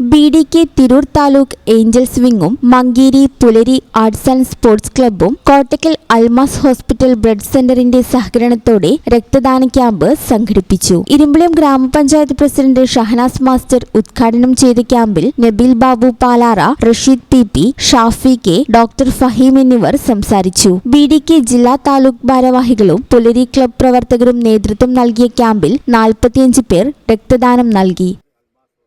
B D K Tirur taluk angels വിങ്ങും Mankeri Pulari arts and sports ക്ലബ്ബും Kottakkal Almas hospital blood സെന്ററിന്റെ സഹകരണത്തോടെ രക്തദാന camp സംഘടിപ്പിച്ചു. ഇരുമ്പിളിയം ഗ്രാമപഞ്ചായത്ത് പ്രസിഡന്റ് ഷഹനാസ് മാസ്റ്റർ ഉദ്ഘാടനം ചെയ്ത ക്യാമ്പിൽ Nabeel Babu Palara Rasheed P P Shafi K doctor Faheem എന്നിവർ സംസാരിച്ചു. ബി ഡി കെ ജില്ലാ താലൂക്ക് ഭാരവാഹികളും പുലരി ക്ലബ് പ്രവർത്തകരും നേതൃത്വം നൽകിയ ക്യാമ്പിൽ നാൽപ്പത്തിയഞ്ച് പേർ രക്തദാനം നൽകി.